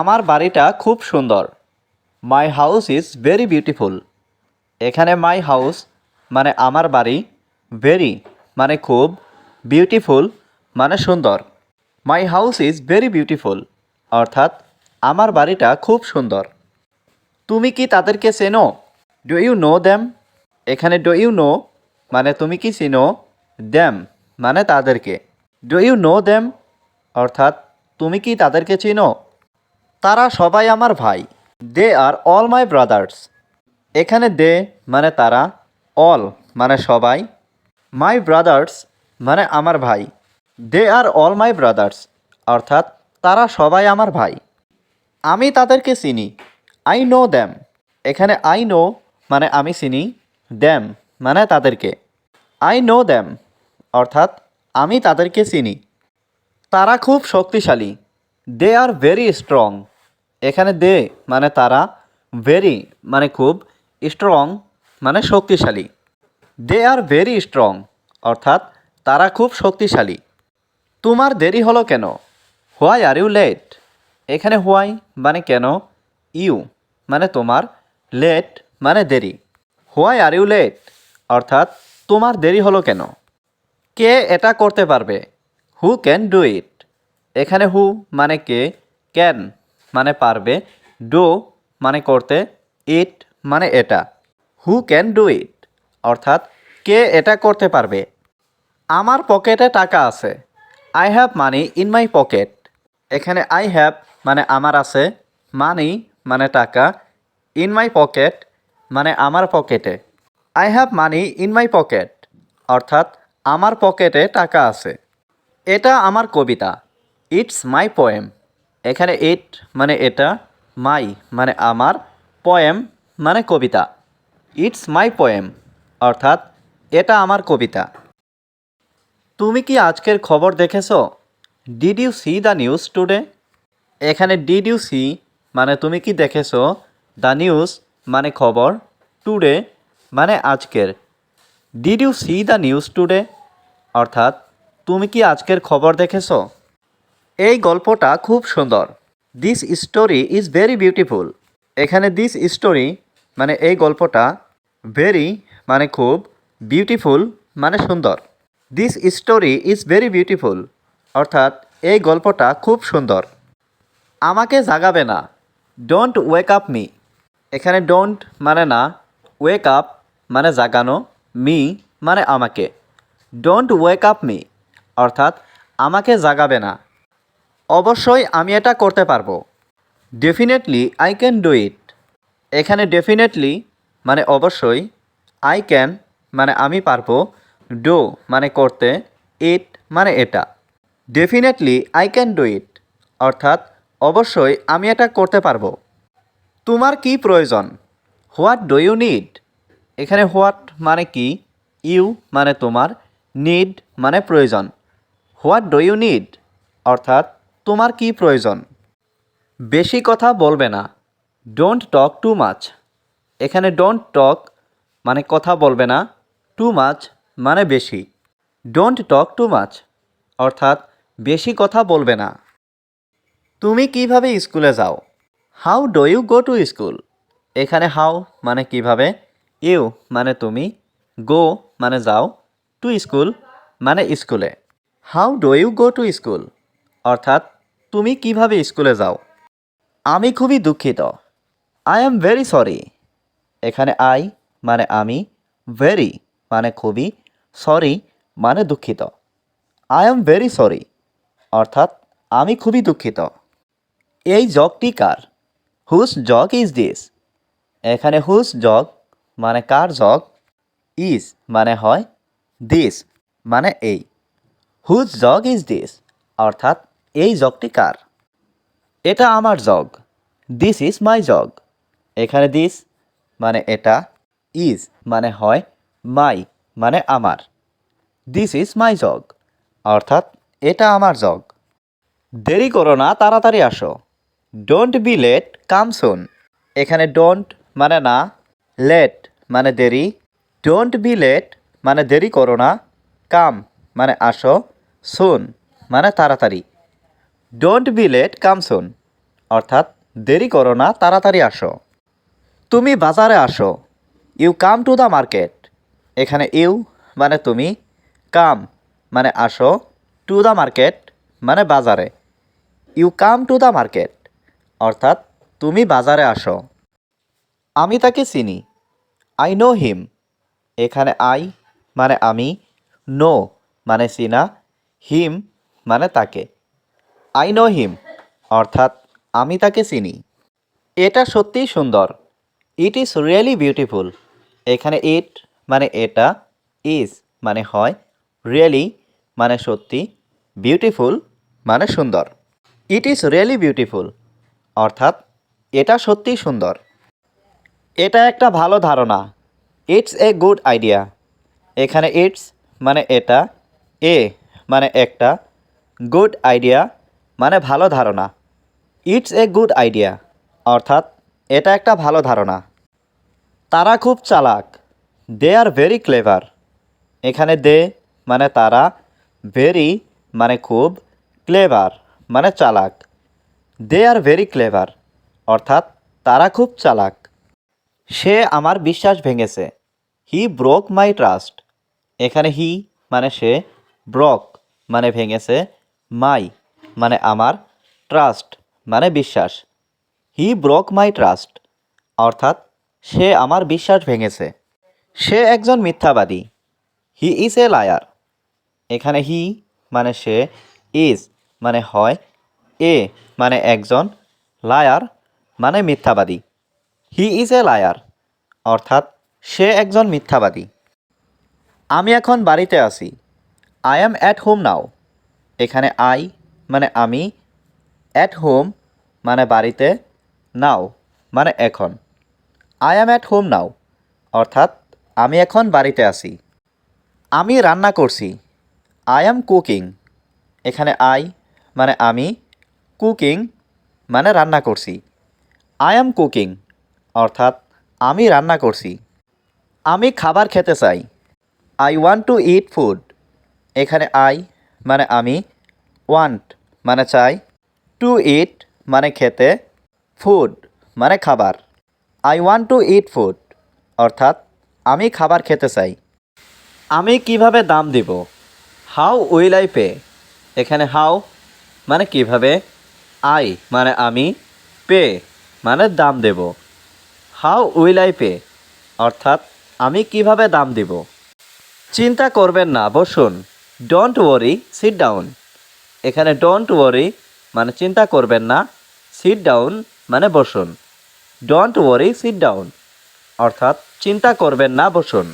আমার বাড়িটা খুব সুন্দর। My house is very beautiful এখানে মাই হাউস মানে আমার বাড়ি ভেরি মানে খুব বিউটিফুল মানে সুন্দর। My house is very beautiful অর্থাৎ আমার বাড়িটা খুব সুন্দর। তুমি কি তাদেরকে চেনো? ডু ইউ নো দ্যাম এখানে ডু ইউ নো মানে তুমি কি চিনো? দ্যাম মানে তাদেরকে। ডু ইউ নো দ্যাম অর্থাৎ তুমি কি তাদেরকে চিনো? তারা সবাই আমার ভাই। They are all my brothers. এখানে দে মানে তারা, অল মানে সবাই। মাই ব্রাদার্স মানে আমার ভাই। They are all my brothers, অর্থাৎ তারা সবাই আমার ভাই। আমি তাদেরকে চিনি। I know them. এখানে আই নো মানে আমি চিনি, দ্যাম মানে তাদেরকে। আই নো দ্যাম, অর্থাৎ আমি তাদেরকে চিনি। তারা খুব শক্তিশালী। They are very strong. এখানে দে মানে তারা ভেরি মানে খুব স্ট্রং মানে শক্তিশালী। দে আর ভেরি স্ট্রং অর্থাৎ তারা খুব শক্তিশালী। তোমার দেরি হলো কেন? হোয়াই আর ইউ লেট এখানে হোয়াই মানে কেন? ইউ মানে তোমার লেট মানে দেরি। হোয়াই আর ইউ লেট অর্থাৎ তোমার দেরি হলো কেন? কে এটা করতে পারবে? হু ক্যান ডু ইট এখানে হু মানে কে? ক্যান মানে পারবে ডো মানে করতে ইট মানে এটা। হু ক্যান ডু ইট অর্থাৎ, কে এটা করতে পারবে? আমার পকেটে টাকা আছে। I have money in my pocket এখানে আই হ্যাভ মানে আমার আছে মানি মানে টাকা ইন মাই পকেট মানে আমার পকেটে। I have money in my pocket অর্থাৎ, আমার পকেটে টাকা আছে। এটা আমার কবিতা। ইটস মাই পোয়েম এখানে ইট মানে এটা মাই মানে আমার পয়েম মানে কবিতা। ইটস মাই পয়েম অর্থাৎ এটা আমার কবিতা। তুমি কি আজকের খবর দেখেছ? Did you see the news today এখানে ডিড ইউ সি মানে তুমি কি দেখেছ? দ্য নিউজ মানে খবর টুডে মানে আজকের। Did you see the news today অর্থাৎ তুমি কি আজকের খবর দেখেছ? এই গল্পটা খুব সুন্দর। This story is very beautiful এখানে দিস স্টোরি মানে এই গল্পটা ভেরি মানে খুব বিউটিফুল মানে সুন্দর। This story is very beautiful অর্থাৎ এই গল্পটা খুব সুন্দর। আমাকে জাগাবে না। ডোন্ট ওয়েক আপ মি এখানে ডোন্ট মানে না ওয়েক আপ মানে জাগানো মি মানে আমাকে। ডোন্ট ওয়েক আপ মি অর্থাৎ আমাকে জাগাবে না। অবশ্যই আমি এটা করতে পারব। Definitely I can do it এখানে ডেফিনেটলি মানে অবশ্যই আই ক্যান মানে আমি পারব ডু মানে করতে ইট মানে এটা। Definitely I can do it অর্থাৎ, অবশ্যই আমি এটা করতে পারব। তোমার কি প্রয়োজন? হোয়াট ডু ইউ নিড এখানে হোয়াট মানে কি? ইউ মানে তোমার নিড মানে প্রয়োজন। হোয়াট ডু ইউ নিড অর্থাৎ তোমার কি প্রয়োজন? বেশি কথা বলবে না। ডোন্ট টক টু মাচ এখানে ডোন্ট টক মানে কথা বলবে না। টু মাচ মানে বেশি। ডোন্ট টক টু মাচ অর্থাৎ বেশি কথা বলবে না। তুমি কীভাবে স্কুলে যাও? How do you go to school এখানে হাউ মানে কীভাবে? ইউ মানে তুমি। গো মানে যাও। টু স্কুল মানে স্কুলে। How do you go to school অর্থাৎ তুমি কীভাবে স্কুলে যাও? আমি খুবই দুঃখিত। আই এম ভেরি সরি এখানে আই মানে আমি ভেরি মানে খুবই সরি মানে দুঃখিত। আই এম ভেরি সরি অর্থাৎ আমি খুবই দুঃখিত। এই জগটি কার? হুস জগ ইজ দিস এখানে হুস জগ মানে কার জগ ইজ মানে হয় দিস মানে এই। হুজ জগ ইজ দিস অর্থাৎ এই জগটি কার? এটা আমার jug. This is my jug. এখানে দিস মানে এটা ইজ মানে হয় মাই মানে আমার। This is my jug. অর্থাৎ এটা আমার জগ। দেরি করো না, তাড়াতাড়ি আসো। Don't be late come soon এখানে ডোন্ট মানে না লেট মানে দেরি। ডোন্ট বি লেট মানে দেরি করো না কাম মানে আসো সুন মানে তাড়াতাড়ি। Don't be late come soon অর্থাৎ, দেরি করো না, তাড়াতাড়ি আসো। তুমি বাজারে আসো। You come to the market এখানে ইউ মানে তুমি কাম মানে আসো। টু দ্য মার্কেট মানে বাজারে। You come to the market অর্থাৎ, তুমি বাজারে আসো। আমি তাকে চিনি। আই নো হিম এখানে আই মানে আমি নো মানে চিনা। হিম মানে তাকে। আই নো হিম, অর্থাৎ আমি তাকে চিনি। এটা সত্যিই সুন্দর। ইট ইজ রিয়েলি বিউটিফুল এখানে ইট মানে এটা ইজ মানে হয় রিয়েলি মানে সত্যি বিউটিফুল মানে সুন্দর। ইট ইজ রিয়েলি বিউটিফুল অর্থাৎ এটা সত্যিই সুন্দর। এটা একটা ভালো ধারণা। ইটস এ গুড আইডিয়া এখানে ইটস মানে এটা, এ মানে একটা গুড আইডিয়া মানে ভালো ধারণা। ইটস এ গুড আইডিয়া অর্থাৎ এটা একটা ভালো ধারণা। তারা খুব চালাক। দে আর ভেরি ক্লেভার এখানে দে মানে তারা ভেরি মানে খুব ক্লেভার মানে চালাক। দে আর ভেরি ক্লেভার অর্থাৎ তারা খুব চালাক। সে আমার বিশ্বাস ভেঙেছে। হি ব্রোক মাই ট্রাস্ট এখানে হি মানে সে ব্রক মানে ভেঙেছে মাই মানে আমার ট্রাস্ট মানে বিশ্বাস। হি ব্রক মাই ট্রাস্ট অর্থাৎ সে আমার বিশ্বাস ভেঙেছে। সে একজন মিথ্যাবাদী। হি ইজ এ লায়ার এখানে হি মানে সে ইজ মানে হয়, এ মানে একজন লায়ার মানে মিথ্যাবাদী। হি ইজ এ লায়ার অর্থাৎ সে একজন মিথ্যাবাদী। আমি এখন বাড়িতে আছি। I am at home now এখানে আই মানে আমি অ্যাট হোম মানে বাড়িতে নাও মানে এখন। I am at home now অর্থাৎ আমি এখন বাড়িতে আছি। আমি রান্না করছি। আই অ্যাম কুকিং এখানে আই মানে আমি কুকিং মানে রান্না করছি। আই অ্যাম কুকিং অর্থাৎ আমি রান্না করছি। আমি খাবার খেতে চাই। I want to eat food এখানে আই মানে আমি ওয়ান্ট মানে চাই টু ইট মানে খেতে ফুড মানে খাবার। I want to eat food অর্থাৎ আমি খাবার খেতে চাই। আমি কীভাবে দাম দিব? হাউ উইল আই পে এখানে হাউ মানে কীভাবে? আই মানে আমি পে মানে দাম দেব। হাউ উইল আই পে অর্থাৎ আমি কীভাবে দাম দিব? চিন্তা করবেন না, বসুন। ডোন্ট ওয়ারি সিট ডাউন এখানে ডোন্ট ওয়ারি মানে চিন্তা করবেন না সিট ডাউন মানে বসুন। ডোন্ট ওয়ারি সিট ডাউন অর্থাৎ চিন্তা করবেন না, বসুন।